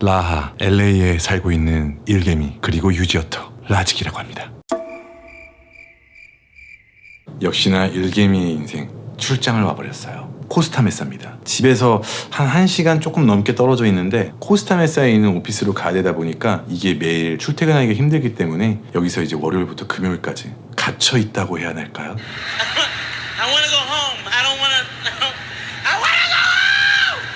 라하, LA에 살고 있는 일개미 그리고 유지어터 라직이라고 합니다. 역시나 일개미의 인생 출장을 와버렸어요. 코스타메사입니다. 집에서 한 1시간 조금 넘게 떨어져 있는데 코스타메사에 있는 오피스로 가야 되다 보니까 이게 매일 출퇴근하기가 힘들기 때문에 여기서 이제 월요일부터 금요일까지 갇혀 있다고 해야 할까요?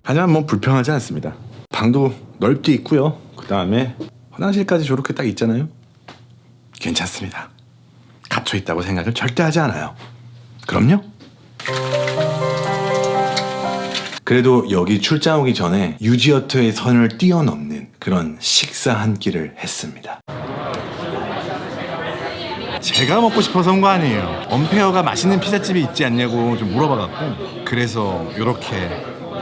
하지만 뭐 불평하지 않습니다. 방도 넓게 있고요. 그 다음에 화장실까지 저렇게 딱 있잖아요. 괜찮습니다. 갇혀 있다고 생각을 절대 하지 않아요. 그럼요. 그래도 여기 출장 오기 전에 유지어트의 선을 뛰어넘는 그런 식사 한 끼를 했습니다. 제가 먹고 싶어서 온 거 아니에요. 엄페어가 맛있는 피자집이 있지 않냐고 좀 물어봐갖고 그래서 이렇게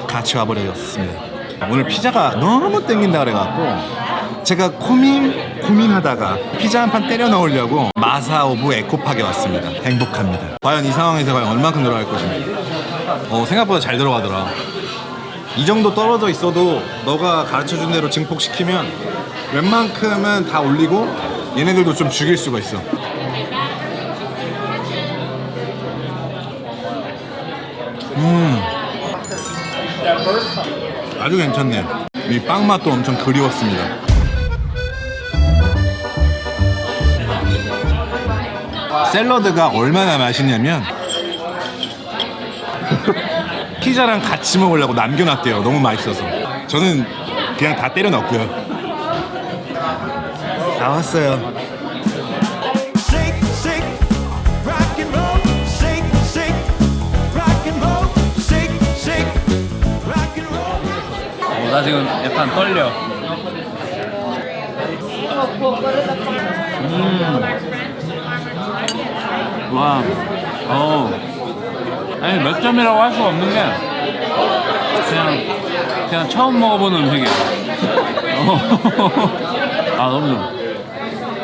같이 와버렸습니다. 오늘 피자가 너무 땡긴다 그래갖고 제가 고민 고민하다가 피자 한 판 때려 넣으려고 마사 오브 에코팍에 왔습니다. 행복합니다. 과연 이 상황에서 과연 얼만큼 들어갈 것인지. 어 생각보다 잘 들어가더라. 이 정도 떨어져 있어도 너가 가르쳐준 대로 증폭시키면 웬만큼은 다 올리고 얘네들도 좀 죽일 수가 있어. 아주 괜찮네. 이 빵 맛도 엄청 그리웠습니다. 샐러드가 얼마나 맛있냐면 피자랑 같이 먹으려고 남겨놨대요. 너무 맛있어서. 저는 그냥 다 때려 넣고요. 나왔어요. 나 지금 약간 떨려. 음. 와, 어. 아니 몇 점이라고 할 수가 없는 게 그냥 그냥 처음 먹어보는 음식이야. 어. 아 너무 좋아.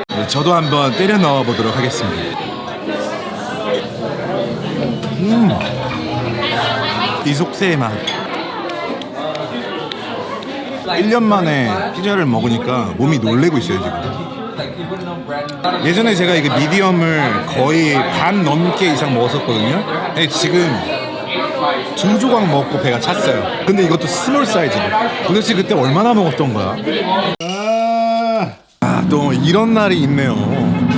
네, 저도 한번 때려 넣어 보도록 하겠습니다. 음, 이 속세의 맛. 1년 만에 피자를 먹으니까 몸이 놀래고 있어요 지금. 예전에 제가 이거 미디엄을 거의 반 넘게 이상 먹었었거든요. 근데 지금 두 조각 먹고 배가 찼어요. 근데 이것도 스몰 사이즈로. 도대체 그때 얼마나 먹었던 거야? 아, 또 이런 날이 있네요.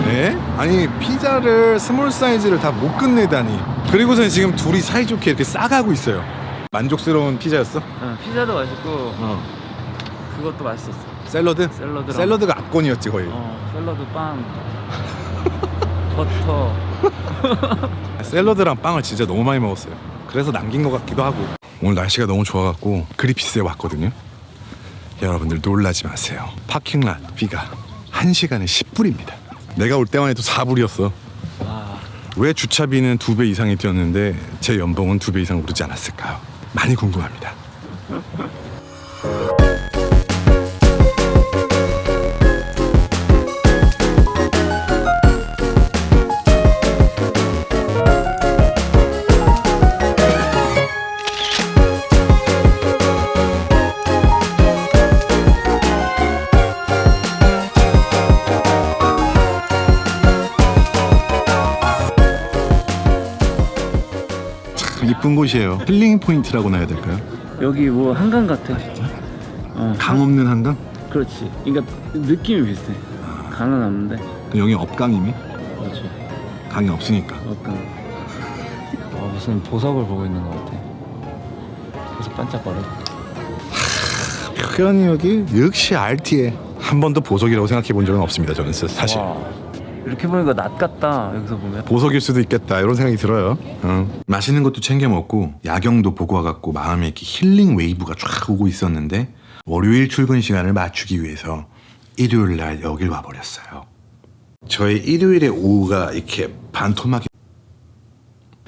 네? 아니 피자를 스몰 사이즈를 다 못 끝내다니. 그리고서 지금 둘이 사이좋게 이렇게 싸가고 있어요. 만족스러운 피자였어? 어, 피자도 맛있고 어. 그것도 맛있었어. 샐러드? 샐러드랑- 샐러드가 압권이었지 거의. 어, 샐러드 빵, 버터. 샐러드랑 빵을 진짜 너무 많이 먹었어요. 그래서 남긴 것 같기도 하고. 오늘 날씨가 너무 좋아갖고 그리피스에 왔거든요. 여러분들 놀라지 마세요. 파킹랏 비가 1시간에 10불입니다. 내가 올 때만 해도 4불이었어. 왜 주차비는 두배 이상이 뛰었는데 제 연봉은 두배 이상 오르지 않았을까요? 많이 궁금합니다. 이쁜 곳이에요. 힐링 포인트라고나 해야 될까요? 여기 뭐 한강 같아. 어, 강 없는 한강? 그렇지. 그러니까 느낌이 비슷해. 강은 없는데. 그럼 여기 업강이미? 그렇지. 강이 없으니까. 약간 어, 무슨 보석을 보고 있는 것 같아. 계속 반짝거려. 표현력이 역시 RT에 한 번도 보석이라고 생각해 본 적은 없습니다. 저는 사실. 와, 이렇게 보니까 낮 같다. 여기서 보면. 보석일 수도 있겠다 이런 생각이 들어요. 어. 맛있는 것도 챙겨 먹고 야경도 보고 와갖고 마음에 이렇게 힐링 웨이브가 쫙 오고 있었는데 월요일 출근 시간을 맞추기 위해서 일요일 날 여길 와버렸어요. 저의 일요일의 오후가 이렇게 반토막이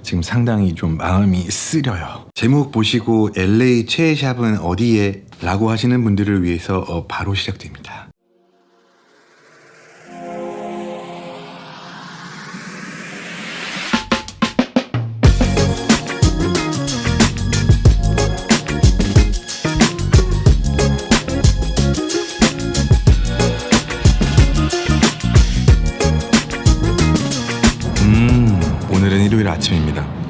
지금 상당히 좀 마음이 쓰려요. 제목 보시고 LA 최애 샵은 어디에? 라고 하시는 분들을 위해서 어, 바로 시작됩니다.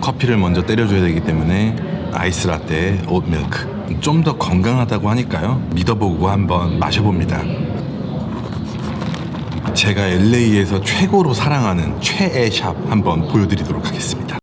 커피를 먼저 때려줘야 되기 때문에 아이스 라떼에 오트밀크 좀 더 건강하다고 하니까요. 믿어보고 한번 마셔봅니다. 제가 LA에서 최고로 사랑하는 최애 샵 한번 보여드리도록 하겠습니다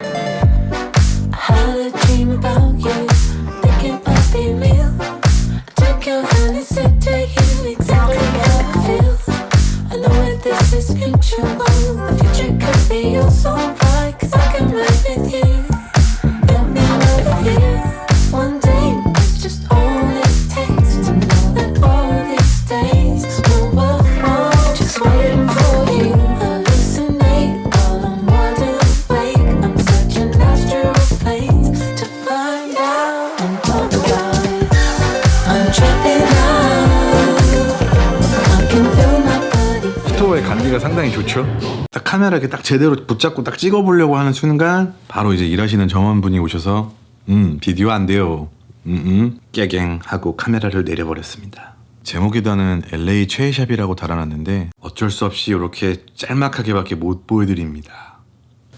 상당히 좋죠. 딱 카메라 이렇게 딱 제대로 붙잡고 딱 찍어보려고 하는 순간 바로 이제 일하시는 점원분이 오셔서 음 비디오 안 돼요. 음음 깨갱 하고 카메라를 내려버렸습니다. 제목에다는 LA 최애샵이라고 달아놨는데 어쩔 수 없이 이렇게 짤막하게밖에 못 보여드립니다.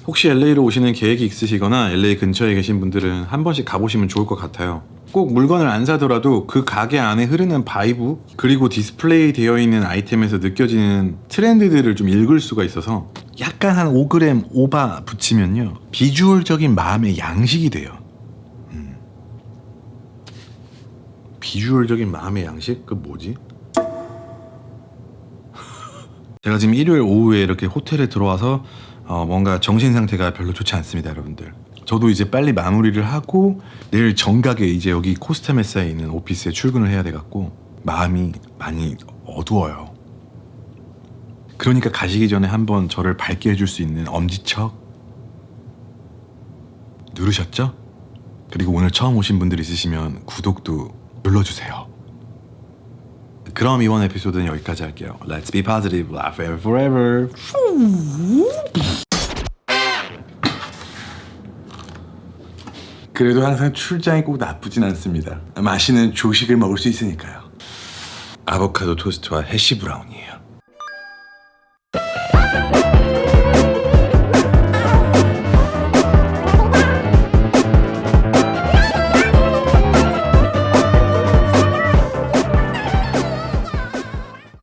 혹시 LA로 오시는 계획이 있으시거나 LA 근처에 계신 분들은 한 번씩 가보시면 좋을 것 같아요. 꼭 물건을 안 사더라도 그 가게 안에 흐르는 바이브 그리고 디스플레이 되어 있는 아이템에서 느껴지는 트렌드들을 좀 읽을 수가 있어서 약간 한 5g 오바 붙이면요 비주얼적인 마음의 양식이 돼요. 음. 비주얼적인 마음의 양식? 그 뭐지? 제가 지금 일요일 오후에 이렇게 호텔에 들어와서 어, 뭔가 정신 상태가 별로 좋지 않습니다, 여러분들. 저도 이제 빨리 마무리를 하고 내일 정각에 이제 여기 코스타메사에 있는 오피스에 출근을 해야 돼 갖고 마음이 많이 어두워요. 그러니까 가시기 전에 한번 저를 밝게 해줄 수 있는 엄지척 누르셨죠? 그리고 오늘 처음 오신 분들 있으시면 구독도 눌러주세요. 그럼 이번 에피소드는 여기까지 할게요. Let's be positive, laugh ever forever. 그래도 항상 출장이 꼭 나쁘진 않습니다. 맛있는 조식을 먹을 수 있으니까요. 아보카도 토스트와 해시 브라운이에요.